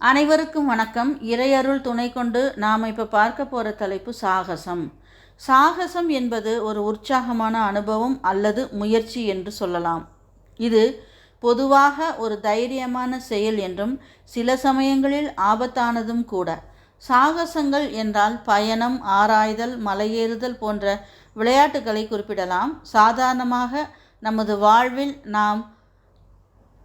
அனைவருக்கும் வணக்கம். இறையருள் துணை கொண்டு நாம் இப்போ பார்க்க போகிற தலைப்பு சாகசம். சாகசம் என்பது ஒரு உற்சாகமான அனுபவம் அல்லது முயற்சி என்று சொல்லலாம். இது பொதுவாக ஒரு தைரியமான செயல் என்றும் சில சமயங்களில் ஆபத்தானதும் கூட. சாகசங்கள் என்றால் பயணம் ஆராய்தல் மலையேறுதல் போன்ற விளையாட்டுகளை குறிப்பிடலாம். சாதாரணமாக நமது வாழ்வில் நாம்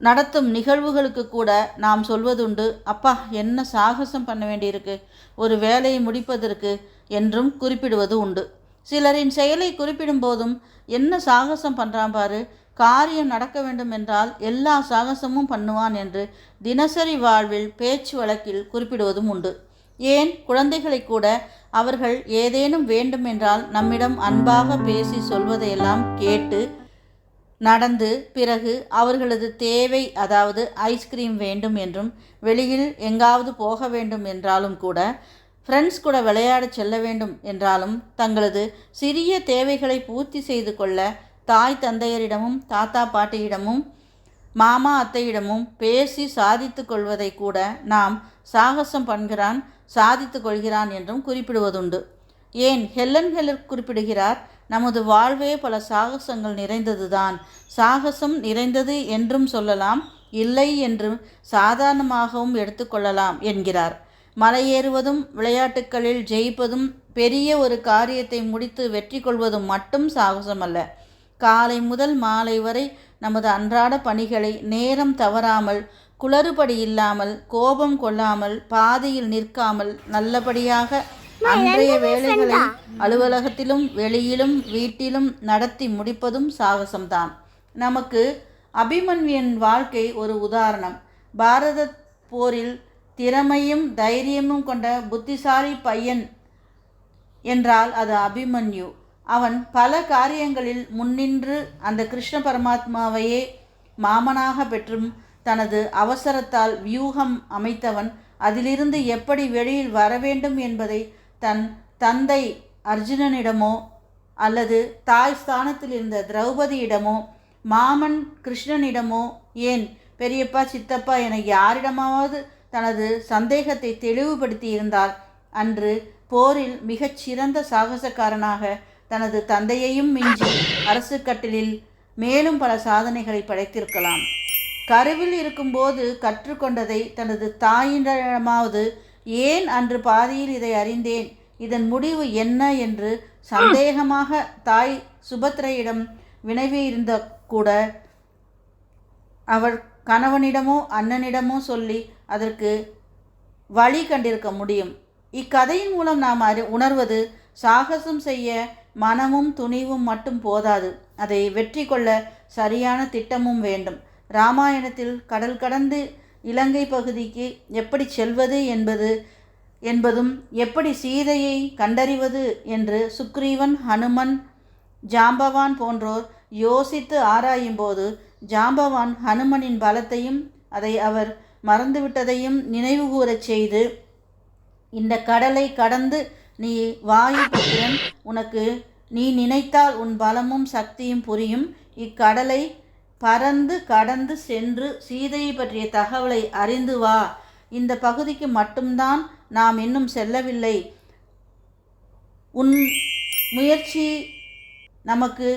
நடத்தும் நிகழ்வுகளுக்கு கூட நாம் சொல்வதுண்டு அப்பா என்ன சாகசம் பண்ண வேண்டியிருக்கு? ஒரு வேலையை முடிப்பதற்கு என்றும் குறிப்பிடுவது உண்டு. சிலரின் செயலை குறிப்பிடும் போதும் என்ன சாகசம் பண்ணுறான் பாரு? காரியம் நடக்க வேண்டும் என்றால் எல்லா சாகசமும் பண்ணுவான் என்று தினசரி வாழ்வில் பேச்சு வழக்கில் குறிப்பிடுவதும் உண்டு. ஏன்? குழந்தைகளை கூட அவர்கள் ஏதேனும் வேண்டும் என்றால் நம்மிடம் அன்பாக பேசி சொல்வதையெல்லாம் கேட்டு நடந்து பிறகு அவர்களது தேவை அதாவது ஐஸ்கிரீம் வேண்டும் என்றும் வெளியில் எங்காவது போக வேண்டும் என்றாலும் கூட ஃப்ரெண்ட்ஸ் கூட விளையாட செல்ல வேண்டும் என்றாலும் தங்களது சிறிய தேவைகளை பூர்த்தி செய்து கொள்ள தாய் தந்தையரிடமும் தாத்தா பாட்டியிடமும் மாமா அத்தையிடமும் பேசி சாதித்து கொள்வதை கூட நாம் சாகசம் பண்கிறான் சாதித்து கொள்கிறான் என்றும் குறிப்பிடுவதுண்டு. ஏன் ஹெல்லன் ஹெல்லர் குறிப்பிடுகிறார் நமது வாழ்வே பல சாகசங்கள் நிறைந்ததுதான். சாகசம் நிறைந்தது என்றும் சொல்லலாம் இல்லை என்றும் சாதாரணமாகவும் எடுத்துக்கொள்ளலாம் என்கிறார். மலையேறுவதும் விளையாட்டுக்களில் ஜெயிப்பதும் பெரிய ஒரு காரியத்தை முடித்து வெற்றி கொள்வதும் மட்டும் சாகசம் அல்ல காலை முதல் மாலை வரை நமது அன்றாட பணிகளை நேரம் தவறாமல் குளறுபடி இல்லாமல் கோபம் கொள்ளாமல் பாதையில் நிற்காமல் நல்லபடியாக அன்றைய வேலைகளை அலுவலகத்திலும் வெளியிலும் வீட்டிலும் நடத்தி முடிப்பதும் சாகசம்தான். நமக்கு அபிமன்யுவின் வாழ்க்கை ஒரு உதாரணம். பாரத போரில் திறமையும் தைரியமும் கொண்ட புத்திசாலி பையன் என்றால் அது அபிமன்யு. அவன் பல காரியங்களில் முன்னின்று அந்த கிருஷ்ண பரமாத்மாவையே மாமனாக பெற்றும் தனது அவசரத்தால் வியூகம் அமைத்தவன் அதிலிருந்து எப்படி வெளியில் வர வேண்டும் என்பதை தன் தந்தை அர்ஜுனனிடமோ அல்லது தாய் ஸ்தானத்தில் இருந்த திரௌபதியிடமோ மாமன் கிருஷ்ணனிடமோ ஏன் பெரியப்பா சித்தப்பா என யாரிடமாவது தனது சந்தேகத்தை தெளிவுபடுத்தி இருந்தால்? அன்று போரில் மிகச் சிறந்த சாகசக்காரனாக தனது தந்தையையும் மிஞ்சி அரசு கட்டிலில் மேலும் பல சாதனைகளை படைத்திருக்கலாம். கருவில் இருக்கும்போது கற்றுக்கொண்டதை தனது தாயினிடமாவது ஏன் அன்று பாதியில் இதை அறிந்தேன்? இதன் முடிவு என்ன என்று சந்தேகமாக தாய் சுபத்ரையிடம் வினவியிருந்த கூட அவர் கணவனிடமோ அண்ணனிடமோ சொல்லி அதற்கு வழி கண்டிருக்க முடியும். இக்கதையின் மூலம் நாம் அறி உணர்வது சாகசம் செய்ய மனமும் துணிவும் மட்டும் போதாது. அதை வெற்றி கொள்ள சரியான திட்டமும் வேண்டும். ராமாயணத்தில் கடல் கடந்து இலங்கை பகுதிக்கு எப்படி செல்வது என்பது என்பதும் எப்படி சீதையை கண்டறிவது என்று சுக்ரீவன் ஹனுமன் ஜாம்பவான் போன்றோர் யோசித்து ஆராயும்போது ஜாம்பவான் ஹனுமனின் பலத்தையும் அதை அவர் மறந்துவிட்டதையும் நினைவுகூரச் செய்து இந்த கடலை கடந்து நீ வாயு புத்திரன் உனக்கு நீ நினைத்தால் உன் பலமும் சக்தியும் புரியும். இக்கடலை பறந்து கடந்து சென்று சீதையை பற்றிய தகவலை அறிந்து வா. இந்த பகுதிக்கு மட்டும்தான் நாம் இன்னும் செல்லவில்லை. உன் முயற்சி நமக்கு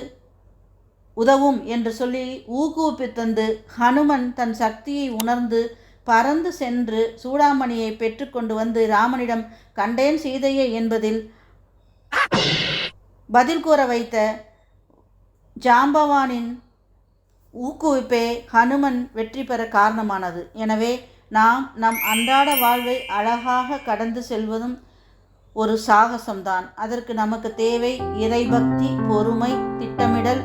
உதவும் என்று சொல்லி ஊக்குவிப்பித்தந்து ஹனுமன் தன் சக்தியை உணர்ந்து பறந்து சென்று சூடாமணியை பெற்றுக்கொண்டு வந்து ராமனிடம் கண்டேன் சீதையை என்பதில் பதில் கூற வைத்த ஜாம்பவானின் ஊக்குவிப்பே ஹனுமன் வெற்றி பெற காரணமானது. எனவே நாம் நம் அன்றாட வாழ்வை அழகாக கடந்து செல்வதும் ஒரு சாகசம்தான். அதற்கு நமக்கு தேவை இறைபக்தி பொறுமை திட்டமிடல்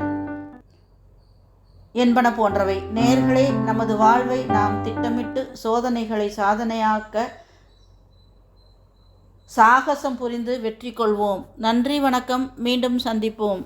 என்பன போன்றவை. நேர்களே நமது வாழ்வை நாம் திட்டமிட்டு சோதனைகளை சாதனையாக்க சாகசம் புரிந்து வெற்றி கொள்வோம். நன்றி வணக்கம். மீண்டும் சந்திப்போம்.